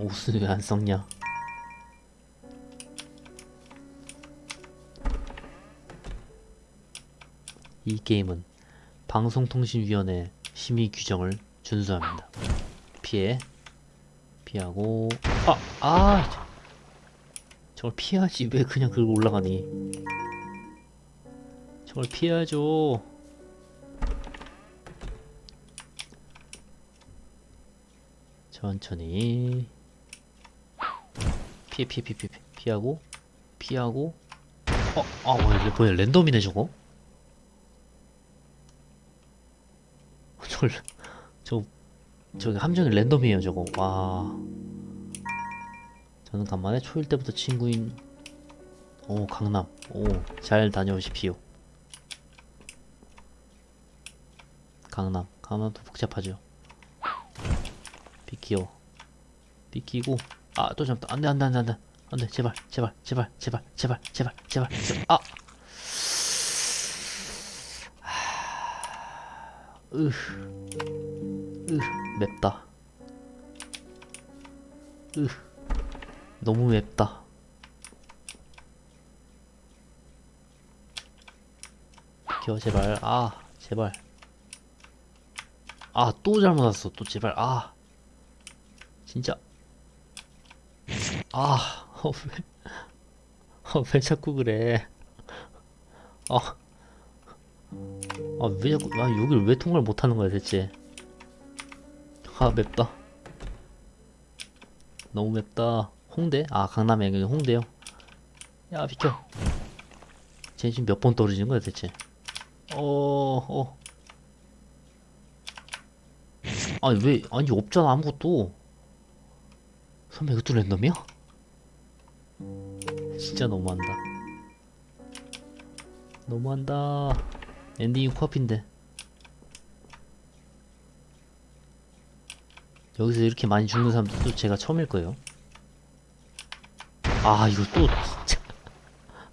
옷을 왜 안 썩냐? 이 게임은 방송통신위원회 심의 규정을 준수합니다. 피해 피하고 아! 아! 저- 저걸 피해야지 왜 그냥 긁고 올라가니 저걸 피해야죠 천천히 피해 피해 피해 피해 피하고 피하고. 어? 아 뭐야 뭐야 랜덤이네 저거? 저걸 저 저기 함정이 랜덤이에요 저거. 와. 저는 간만에 초일 때부터 친구인 오 강남. 오 잘 다녀오십시오. 강남. 강남도 복잡하죠. 비키요 비키고 아, 또 잡다. 안 돼, 안 돼, 안 돼, 안 돼. 안 돼, 제발, 제발, 제발, 제발, 제발, 제발, 제발. 제발. 아! 으흐. 으흐. 맵다. 으흐. 너무 맵다. 겨, 제발. 아, 제발. 아, 또 잘못 왔어. 또 제발. 아. 진짜. 아, 어, 왜, 어, 왜 자꾸 그래. 아. 아, 왜 자꾸, 아, 여길 왜 통과를 못하는 거야, 대체. 아, 맵다. 너무 맵다. 홍대? 아, 강남에 여기 홍대요. 야, 비켜. 쟤 지금 몇 번 떨어지는 거야, 대체. 어, 어. 아니, 왜, 아니, 없잖아, 아무것도. 선배, 이것도 랜덤이야? 진짜 너무한다. 너무한다. 엔딩이 코앞인데. 여기서 이렇게 많이 죽는 사람도 또 제가 처음일 거예요. 아 이거 또 진짜.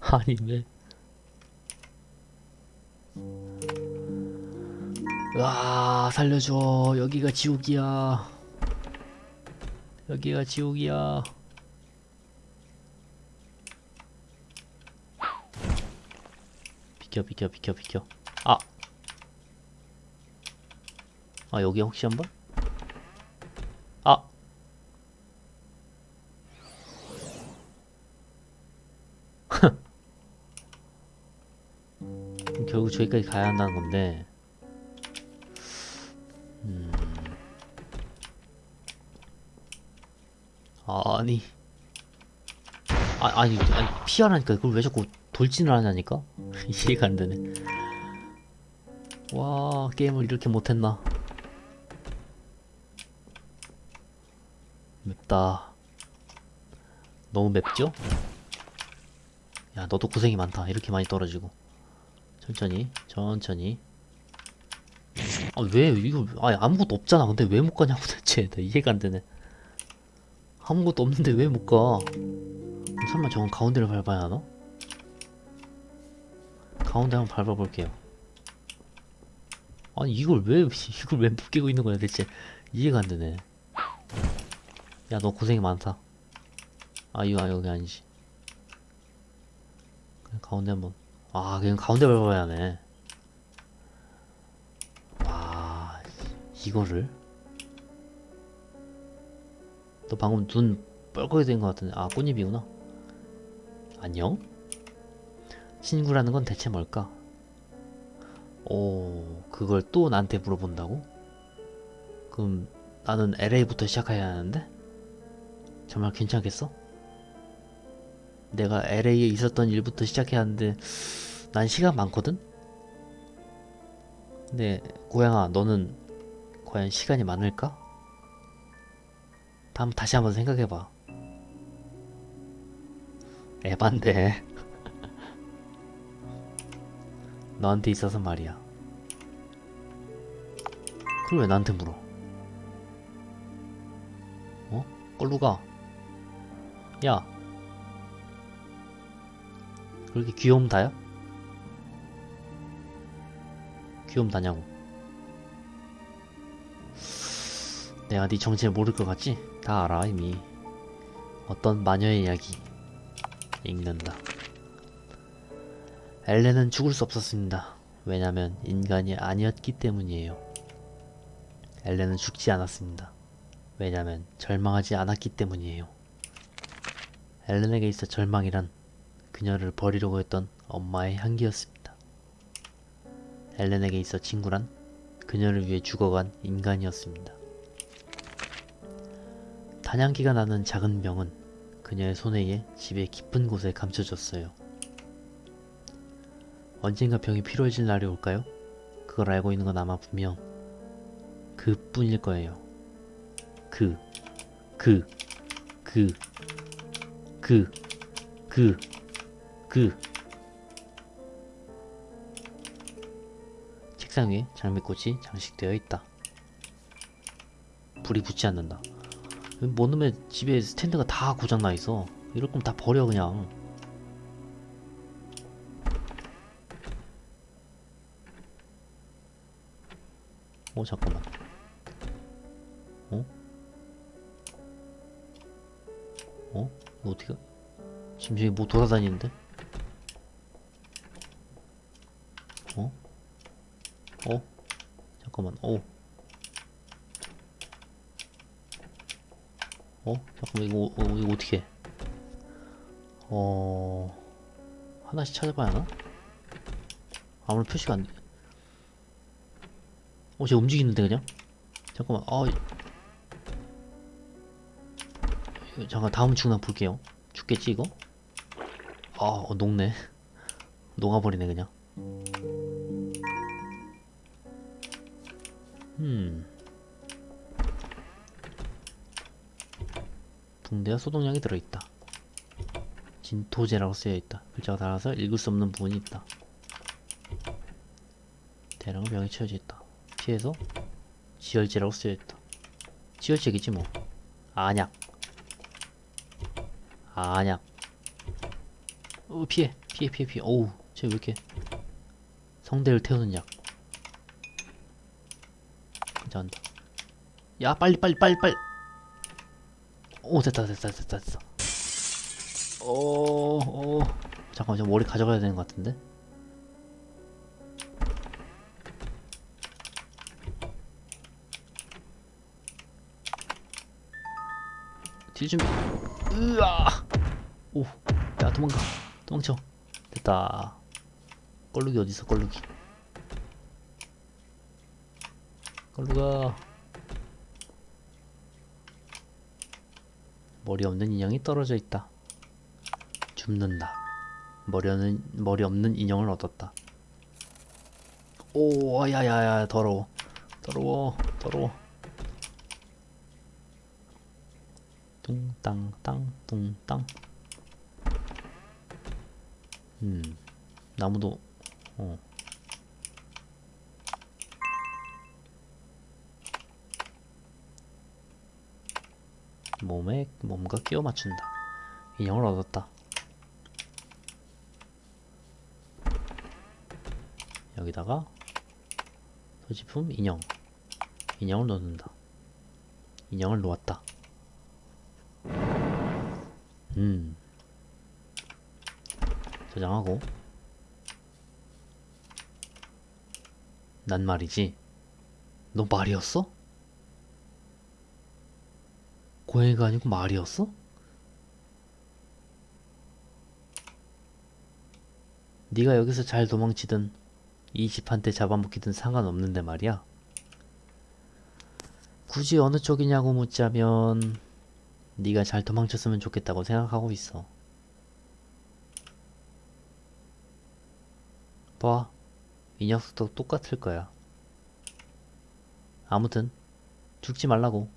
아니 왜? 와 살려줘. 여기가 지옥이야. 여기가 지옥이야 비켜 비켜 비켜 비켜 아! 아 여기 혹시 한번? 아! 결국 저기까지 가야 한다는 건데 음... 아니 아, 아니 아니 피하라니까 그걸 왜 자꾸 돌진을 하냐니까 이해가 안 되네. 와 게임을 이렇게 못했나? 맵다. 너무 맵죠? 야 너도 고생이 많다. 이렇게 많이 떨어지고. 천천히 천천히. 아 왜 이거 아 아무것도 없잖아. 근데 왜 못 가냐고 대체. 나 이해가 안 되네. 아무것도 없는데 왜 못 가? 설마 저건 가운데를 밟아야 하나? 가운데 한번 밟아볼게요. 아니 이걸 왜 이걸 왜못 끼고 있는 거야 대체 이해가 안 되네. 야 너 고생이 많다. 아 이거 아니 여기 아니지. 그냥 가운데 한번. 아 그냥 가운데 밟아야 하네. 와 이거를. 너 방금 눈 뻘겋게 된것 같은데 아 꽃잎이구나. 안녕? 친구라는 건 대체 뭘까? 오, 그걸 또 나한테 물어본다고? 그럼 나는 LA부터 시작해야 하는데? 정말 괜찮겠어? 내가 LA에 있었던 일부터 시작해야 하는데 난 시간 많거든? 근데 고양아 너는 과연 시간이 많을까? 다음 다시 한번 생각해봐 에반데 너한테 있어서 말이야. 그걸 왜 나한테 물어? 어? 꼴로 가. 야. 그렇게 귀여움 다야? 귀여움 다냐고. 내가 네 정체를 모를 것 같지? 다 알아 이미. 어떤 마녀의 이야기 읽는다. 엘렌은 죽을 수 없었습니다. 왜냐면 인간이 아니었기 때문이에요. 엘렌은 죽지 않았습니다. 왜냐면 절망하지 않았기 때문이에요. 엘렌에게 있어 절망이란 그녀를 버리려고 했던 엄마의 향기였습니다. 엘렌에게 있어 친구란 그녀를 위해 죽어간 인간이었습니다. 단향기가 나는 작은 병은 그녀의 손에 의해 집의 깊은 곳에 감춰졌어요. 언젠가 병이 필요해질 날이 올까요? 그걸 알고 있는 건 아마 분명 그 뿐일 거예요. 그, 그, 그, 그, 그, 그. 책상 위에 장미꽃이 장식되어 있다. 불이 붙지 않는다. 뭐 놈의 집에 스탠드가 다 고장나 있어. 이럴 거면 다 버려 그냥. 어 잠깐만. 어? 어? 이거 어떻게? 지금 저기 뭐 돌아다니는데? 어? 어? 잠깐만. 어? 어? 잠깐만 이거 어, 이거 어떻게? 어 하나씩 찾아봐야 하나? 아무런 표시가 안 돼. 어, 쟤 움직이는데 그냥? 잠깐만. 이거 잠깐 다음 중간 볼게요. 죽겠지 이거? 아, 어, 녹네. 녹아버리네 그냥. 음. 붕대와 소독약이 들어있다. 진토제라고 쓰여있다. 글자가 달아서 읽을 수 없는 부분이 있다. 대량은 병에 채워져 있다. 피해서 지혈제라고 쓰여있다. 지혈제겠지 뭐. 안약. 안약. 어 피해 피해 피해 피해. 어우 쟤 왜 이렇게 성대를 태우는 약. 괜찮다. 야 빨리 빨리 빨리 빨리. 오 됐다 됐다 됐다 됐다. 오, 오. 잠깐만, 저 머리 가져가야 되는 것 같은데? 딜 좀, 으아! 오, 야, 도망가. 도망쳐. 됐다. 껄룩이 어딨어, 껄룩이. 껄룩아. 머리 없는 인형이 떨어져 있다. 줍는다. 머리 없는, 머리 없는 인형을 얻었다. 오, 야야야, 더러워. 더러워, 더러워. 뚱땅, 땅, 뚱땅. 음, 나무도, 어. 몸에 몸과 끼워 맞춘다. 인형을 얻었다. 여기다가 소지품 인형 인형을 넣는다 인형을 놓았다 음 저장하고 난 말이지 너 말이었어? 고양이가 아니고 말이었어? 네가 여기서 잘 도망치든 이 집한테 잡아먹히든 상관없는데 말이야. 굳이 어느 쪽이냐고 묻자면 네가 잘 도망쳤으면 좋겠다고 생각하고 있어. 봐, 이 녀석도 똑같을 거야. 아무튼 죽지 말라고.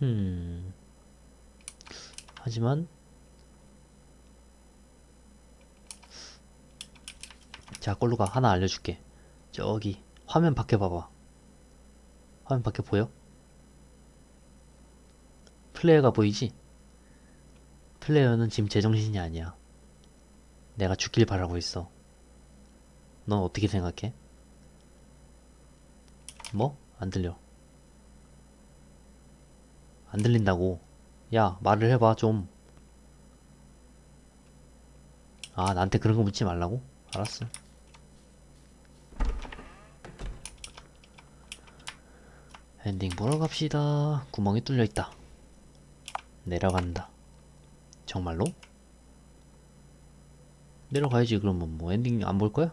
흠. 하지만 자, 꼴루가 하나 알려줄게. 저기 화면 밖에 봐봐. 화면 밖에 보여? 플레이어가 보이지? 플레이어는 지금 제정신이 아니야. 내가 죽길 바라고 있어. 넌 어떻게 생각해? 뭐? 안 들려. 안 들린다고. 야, 말을 해봐, 좀. 아, 나한테 그런 거 묻지 말라고? 알았어. 엔딩 보러 갑시다. 구멍이 뚫려 있다. 내려간다. 정말로? 내려가야지, 그러면 뭐 엔딩 안 볼 거야?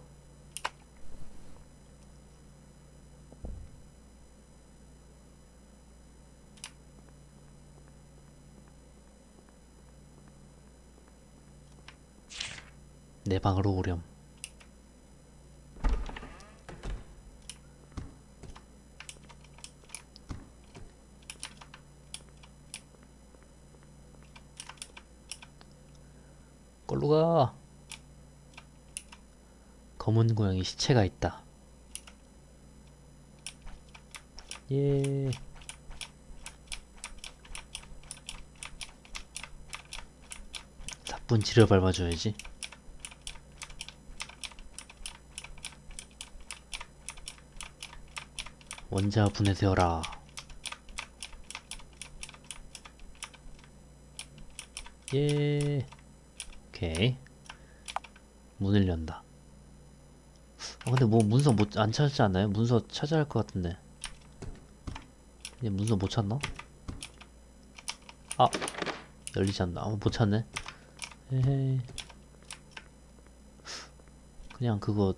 내 방으로 오렴. 걸로 가. 검은 고양이 시체가 있다. 예. 사뿐 지려 밟아줘야지. 원자 분해되어라. 예. 오케이. 문을 연다. 아, 근데 뭐 문서 못, 안 찾지 않나요? 문서 찾아야 할 것 같은데. 이제 문서 못 찾나? 아! 열리지 않나? 아, 못 찾네. 에헤이. 그냥 그거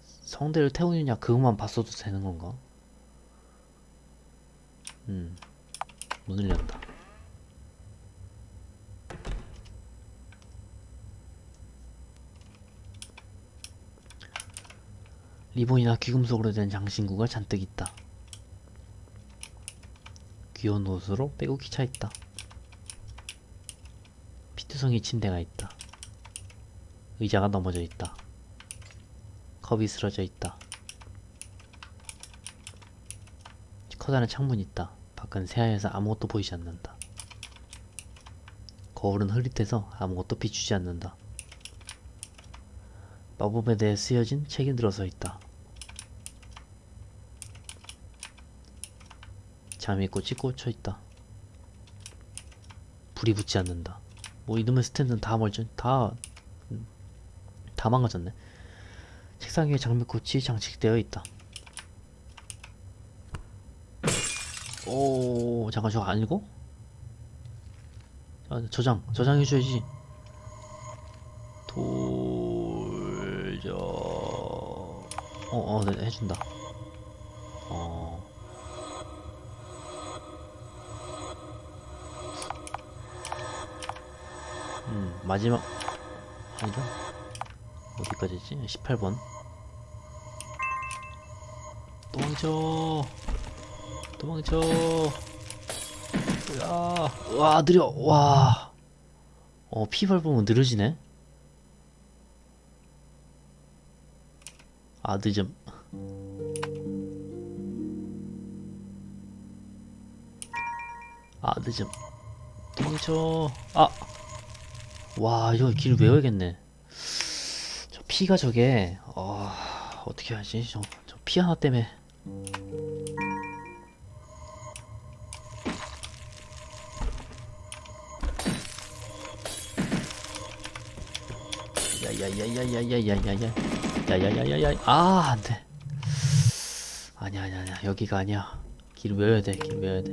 성대를 태우느냐 그것만 봤어도 되는 건가? 음. 문을 연다. 리본이나 귀금속으로 된 장신구가 잔뜩 있다. 귀여운 옷으로 빼곡히 차 있다. 피투성이 침대가 있다. 의자가 넘어져 있다. 컵이 쓰러져 있다. 커다란 창문이 있다. 밖은 새하얘서 아무것도 보이지 않는다. 거울은 흐릿해서 아무것도 비추지 않는다. 마법에 대해 쓰여진 책이 들어서 있다. 장미꽃이 꽂혀 있다. 불이 붙지 않는다. 뭐 이놈의 스탠드는 다 멀쩡 다, 음, 다 망가졌네. 책상 위에 장미꽃이 장식되어 있다. 오, 잠깐 저거 안 읽어? 아, 저장, 저장해줘야지. 돌 저, 어, 어, 네, 해준다. 마지막, 아니죠? 어디까지지? 18번. 도망쳐! 도망쳐! 야, 와, 느려, 와. 어, 피 밟으면 느려지네? 아, 늦음. 아, 늦음. 도망쳐. 아! 와, 이거 길 외워야겠네. 저 피가 저게, 어, 어떻게 하지? 저, 저 피 하나 때문에. 야야야야야야야야야 야야야야야 아 안돼 아니야 아니야 아니야 여기가 아니야 길 외워야 돼길 외워야 돼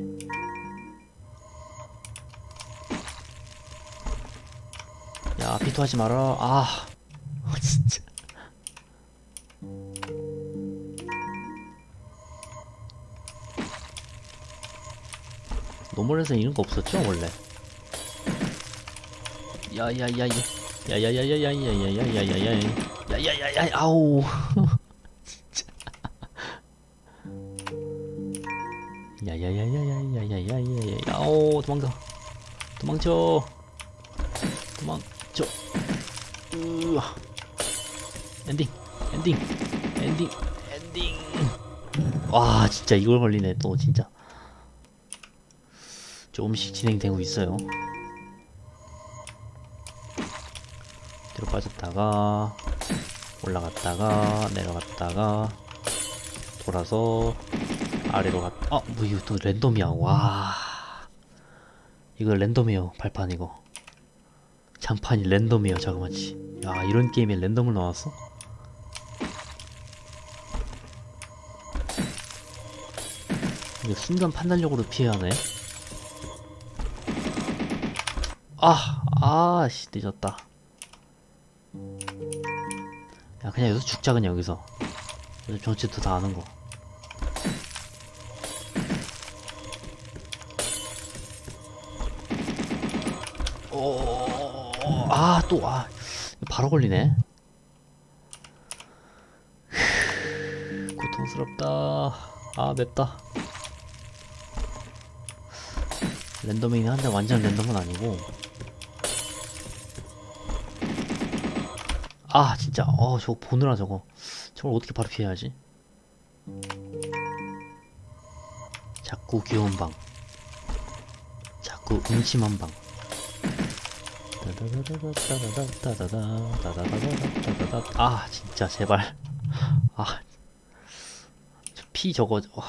야, 비토하지 마라. 아, 아, 진짜. 노멀에서 이런 거 없었죠, 원래? 야야야야. 야야야야야야야야야야야야. 야야야야. 아우. 진짜. 야야야야야야야야야야. 아우, 도망가. 도망쳐. 도망 쳐. 으아. 엔딩. 엔딩. 엔딩. 엔딩. 와, 진짜 이걸 걸리네, 또, 진짜. 조금씩 진행되고 있어요. 뒤로 빠졌다가, 올라갔다가, 내려갔다가, 돌아서, 아래로 갔, 아, 뭐, 이거 또 랜덤이야. 와. 이거 랜덤이에요 발판 이거 장판이 랜덤이에요 자그마치 야 이런 게임에 랜덤을 넣어놨어? 이거 순간 판단력으로 피해야 하네 아, 아, 씨, 늦었다. 야, 그냥 여기서 죽자, 그냥 여기서. 전체도 다 아는 거. 아, 또, 아, 바로 걸리네. 고통스럽다. 아, 맵다. 랜덤이긴 한데 완전 랜덤은 아니고. 아, 진짜. 어, 저거 보느라 저거. 저걸 어떻게 바로 피해야지? 자꾸 귀여운 방. 자꾸 음침한 방. 아 진짜 제발 아피 저거 와.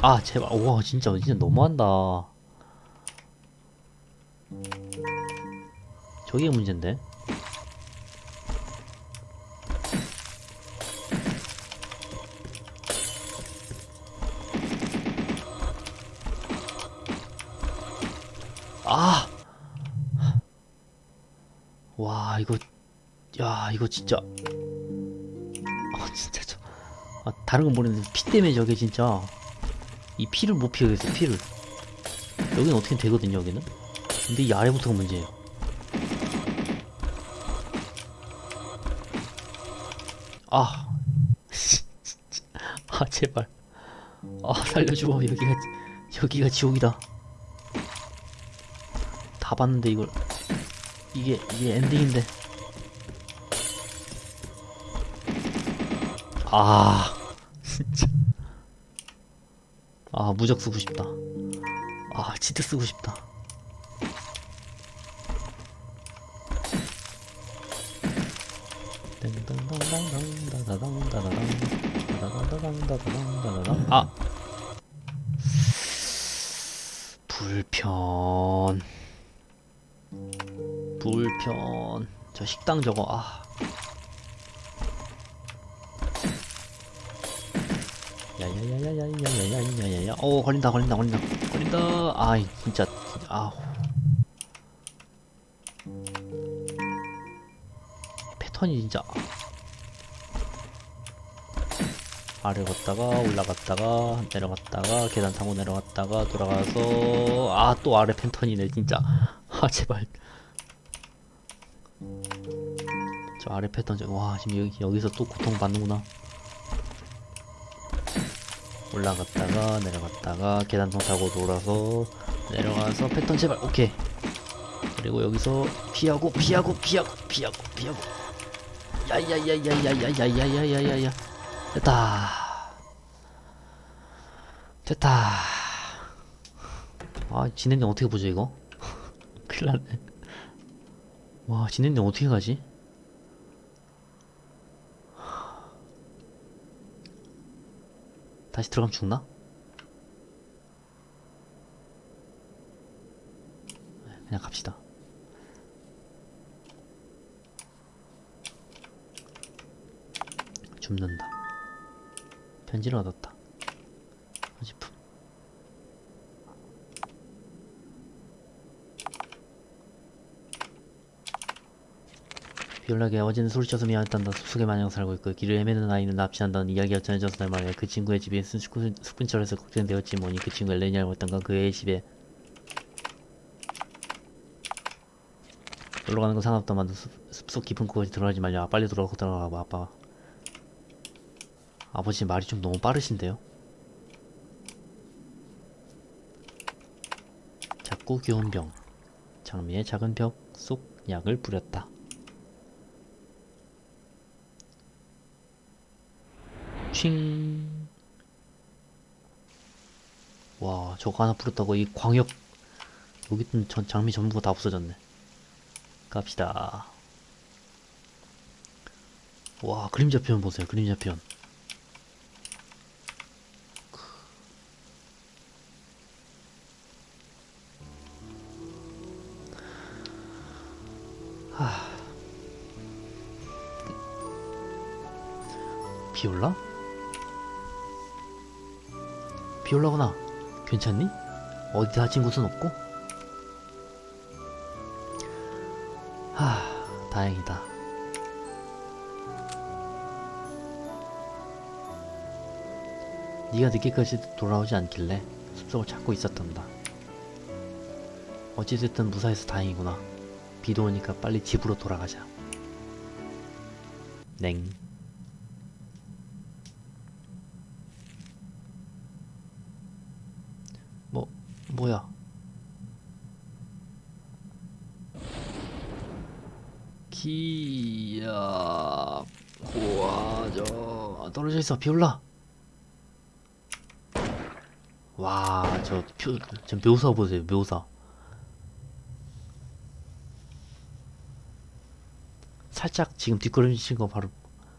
아 제발 와 진짜 진짜 너무한다 저게 문제인데 아! 와, 이거, 야, 이거 진짜. 아, 진짜 저. 아, 다른 건 모르겠는데, 피 때문에 저게 진짜. 이 피를 못 피하겠어, 피를. 여기는 어떻게 되거든요, 여기는. 근데 이 아래부터가 문제예요. 아. 아, 제발. 아, 살려줘. 여기가, 여기가 지옥이다. 다 봤는데 이걸 이게 이게 엔딩인데. 아 진짜. 아 무적 쓰고 싶다. 아 치트 쓰고 싶다. 아. 불편 불편. 저 식당 저거 아. 야야야야야야야야야야야 오 걸린다 걸린다 걸린다. 걸린다. 아이 진짜 진짜 아우. 패턴이 진짜. 아래 걷다가 올라갔다가 내려갔다가 계단 타고 내려갔다가 돌아가서 아 또 아래 패턴이네 진짜. 아 제발 저 아래 패턴 저, 와 지금 여기, 여기서 또 고통 받는구나. 올라갔다가 내려갔다가 계단통 타고 돌아서 내려가서 패턴 제발 오케이. 그리고 여기서 피하고 피하고 피하고 피하고 피하고. 야야야야야야야야야야야야. 됐다. 됐다. 아 진행력 어떻게 보죠 이거? 큰일났네. 와 진행력 어떻게 가지 다시 들어가면 죽나? 네, 그냥 갑시다. 줍는다. 편지를 얻었다. 소지품. 비올라게 어제는 소리쳐서 미안했단다. 숲속에 마냥 살고 있고 길을 헤매는 아이는 납치한다는 이야기가 전해져서 날 말이야. 그 친구의 집이 숲- 숲근처에서 걱정되었지 뭐니 그 친구 엘렌이 알고 있던가 그 애의 집에 놀러 가는 건 상관없다만 숲, 숲속 깊은 곳에 들어가지 말려. 아, 빨리 돌아가고 들어가 봐 아빠. 아버지 말이 좀 너무 빠르신데요? 작고 귀여운 병. 장미의 작은 벽 속 약을 뿌렸다. 칭. 와, 저거 하나 뿌렸다고 이 광역 여기 있던 전 장미 전부가 다 없어졌네. 갑시다. 와 그림자 표현 보세요 그림자 표현 하... 비 올라? 비 올라구나 괜찮니? 어디 다친 곳은 없고? 하... 다행이다 네가 늦게까지 돌아오지 않길래 숲속을 찾고 있었단다. 어찌됐든 무사해서 다행이구나. 비도 오니까 빨리 집으로 돌아가자. 냉. 뭐, 뭐야? 기야, 고아져. 떨어져 있어, 비올라. 와, 저 표, 저 묘사 보세요, 묘사. 살짝 지금 뒷걸음질 거 바로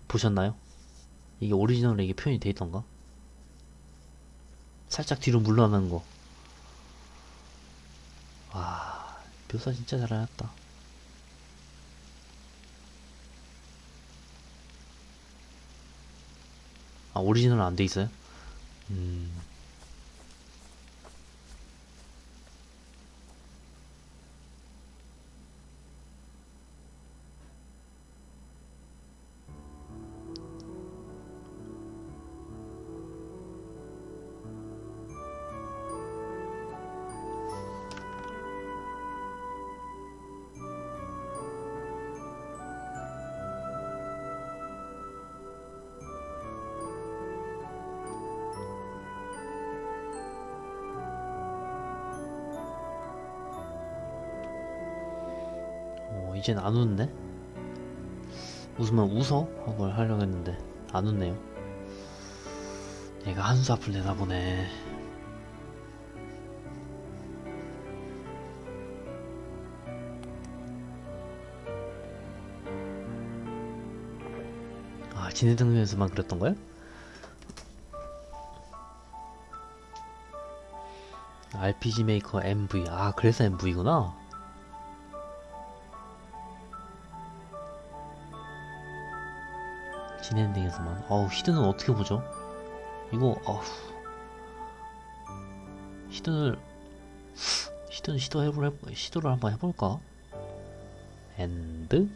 보셨나요? 이게 오리지널에 이게 표현이 돼 있던가? 살짝 뒤로 물러나는 거. 와, 묘사 진짜 잘해놨다. 아, 오리지널 안 돼 있어요? 음. 이젠 안 웃네? 웃으면 웃어? 하고 하려고 했는데, 안 웃네요. 얘가 한수 앞을 내다보네. 아, 진해 등에서만 그랬던 거야? RPG 메이커 MV. 아, 그래서 MV구나. 진엔딩에서만 어우 히든은 어떻게 보죠? 이거 어후 히든을 히든 시도해볼 시도를 한번 해볼까? 엔드